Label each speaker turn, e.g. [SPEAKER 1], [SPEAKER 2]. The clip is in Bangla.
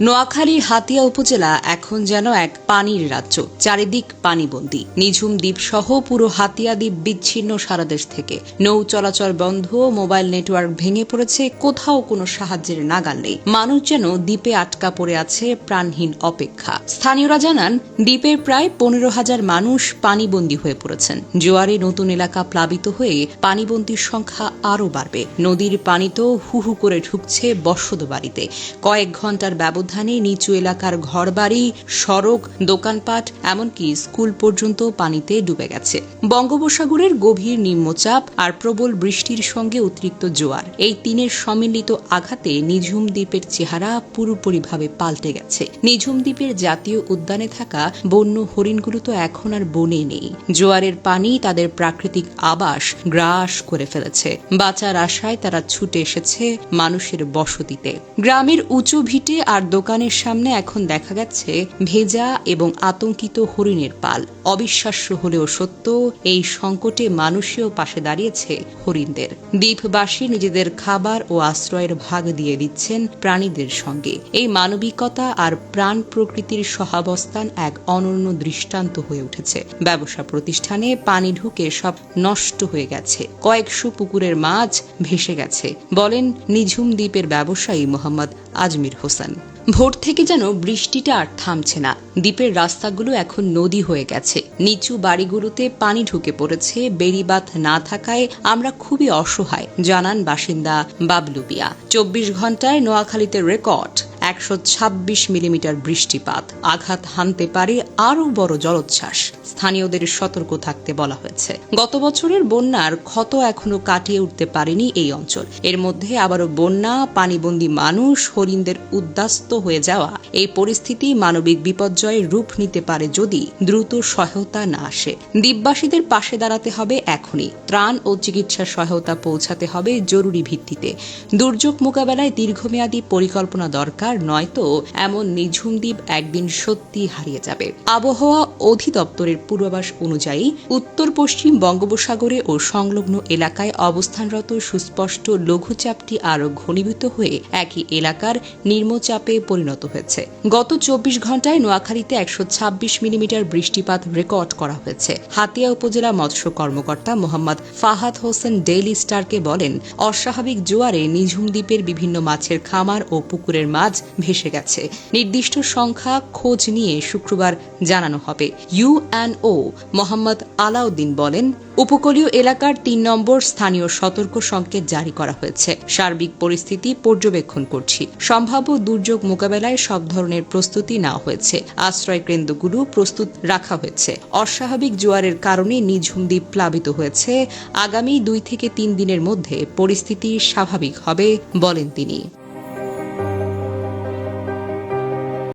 [SPEAKER 1] নোয়াখালীর হাতিয়া উপজেলা এখন যেন এক পানির রাজ্য, চারিদিক পানিবন্দী। নিঝুম দ্বীপ সহ পুরো হাতিয়া দ্বীপ বিচ্ছিন্ন সারা দেশ থেকে। নৌ চলাচল বন্ধ মোবাইল নেটওয়ার্ক ভেঙে পড়েছে, কোথাও কোনো সাহায্যের নাগাল নেই। মানুষ যেন দ্বীপে আটকা পড়ে আছে, প্রাণহীন অপেক্ষা। স্থানীয়রা জানান দ্বীপের প্রায় পনেরো হাজার মানুষ পানিবন্দী হয়ে পড়েছেন। জোয়ারে নতুন এলাকা প্লাবিত হয়ে পানিবন্দীর সংখ্যা আরও বাড়বে। নদীর পানি তো হু হু করে ঢুকছে বসত বাড়িতে। কয়েক ঘণ্টার ব্যবধানে নিচু এলাকার ঘরবাড়ি, সড়ক, দোকানপাট, এমনকি স্কুল পর্যন্ত পানিতে ডুবে গেছে। বঙ্গোপসাগরের গভীর নিম্নচাপ আর প্রবল বৃষ্টির সঙ্গে অতিরিক্ত জোয়ার, এই তিনের সম্মিলিত আঘাতে নিঝুম দ্বীপের চেহারা পুরোপুরিভাবে পাল্টে গেছে। নিঝুম দ্বীপের জাতীয় উদ্যানে থাকা বন্য হরিণগুলো তো এখন আর বনে নেই। জোয়ারের পানি তাদের প্রাকৃতিক আবাস গ্রাস করে ফেলেছে। বাঁচার আশায় তারা ছুটে এসেছে মানুষের বসতিতে। গ্রামের উঁচু ভিটে আর দোকানের সামনে এখন দেখা যাচ্ছে ভেজা এবং আতঙ্কিত হরিণের পাল। অবিশ্বাস্য হলেও সত্য, এই সংকটে মানুষেও পাশে দাঁড়িয়েছে হরিণদের। দ্বীপবাসী নিজেদের খাবার ও আশ্রয়ের ভাগ দিয়ে দিচ্ছেন প্রাণীদের সঙ্গে। এই মানবিকতা আর প্রাণ প্রকৃতির সহাবস্থান এক অনন্য দৃষ্টান্ত হয়ে উঠেছে। ব্যবসা প্রতিষ্ঠানে পানি ঢুকে সব নষ্ট হয়ে গেছে। কয়েকশো পুকুরের মাছ ভেসে গেছে, বলেন নিঝুম দ্বীপের ব্যবসায়ী মোহাম্মদ আজমির হোসেন। ভোর থেকে যেন বৃষ্টিটা আর থামছে না। দ্বীপের রাস্তাগুলো এখন নদী হয়ে গেছে। নিচু বাড়িগুলোতে পানি ঢুকে পড়েছে। বেড়িবাঁধ না থাকায় আমরা খুবই অসহায়, জানান বাসিন্দা বাবলুবিয়া চব্বিশ ঘন্টায় নোয়াখালীতে রেকর্ড। একশো ছাব্বিশ মিলিমিটার বৃষ্টিপাত। আঘাত হানতে পারে আরও বড় জলোচ্ছ্বাস। স্থানীয়দের সতর্ক থাকতে বলা হয়েছে। গত বছরের বন্যার ক্ষত এখনও কাটিয়ে উঠতে পারেনি এই অঞ্চল। এর মধ্যে আবারও বন্যা, পানিবন্দী মানুষ, হরিণদের উদ্বাস্ত হয়ে যাওয়া। এই পরিস্থিতি মানবিক বিপর্যয়ের রূপ নিতে পারে যদি দ্রুত সহায়তা না আসে। দ্বীপবাসীদের পাশে দাঁড়াতে হবে এখনই। ত্রাণ ও চিকিৎসা সহায়তা পৌঁছাতে হবে জরুরি ভিত্তিতে। দুর্যোগ মোকাবেলায় দীর্ঘমেয়াদী পরিকল্পনা দরকার নয়তো এমন নিঝুম দ্বীপ একদিন সত্যি হারিয়ে যাবে। আবহাওয়া অধিদপ্তরের পূর্বাভাস অনুযায়ী উত্তর, পশ্চিম বঙ্গোপসাগরে ও সংলগ্ন এলাকায় অবস্থানরত সুস্পষ্ট লঘুচাপটি আরও ঘনীভূত হয়ে একই এলাকার নিম্নচাপে পরিণত হয়েছে। গত চব্বিশ ঘন্টায় নোয়াখালীতে একশো ছাব্বিশ মিলিমিটার বৃষ্টিপাত রেকর্ড করা হয়েছে। হাতিয়া উপজেলা মৎস্য কর্মকর্তা মোহাম্মদ ফাহাদ হোসেন ডেইলি স্টারকে বলেন, অস্বাভাবিক জোয়ারে নিঝুম দ্বীপের বিভিন্ন মাছের খামার ও পুকুরের মাছ ভেসে গেছে। নির্দিষ্ট সংখ্যা খোঁজ নিয়ে শুক্রবার জানানো হবে। ইউএনও মোহাম্মদ আলাউদ্দিন বলেন, উপকূলীয় এলাকার তিন নম্বর স্থানীয় সতর্ক সংকেত জারি করা হয়েছে। সার্বিক পরিস্থিতি পর্যবেক্ষণ করছি। সম্ভাব্য দুর্যোগ মোকাবেলায় সব ধরনের প্রস্তুতি নেওয়া হয়েছে। আশ্রয় কেন্দ্রগুলো প্রস্তুত রাখা হয়েছে। অস্বাভাবিক জোয়ারের কারণে নিঝুম দ্বীপ প্লাবিত হয়েছে। আগামী দুই থেকে তিন দিনের মধ্যে পরিস্থিতি স্বাভাবিক হবে বলেন তিনি।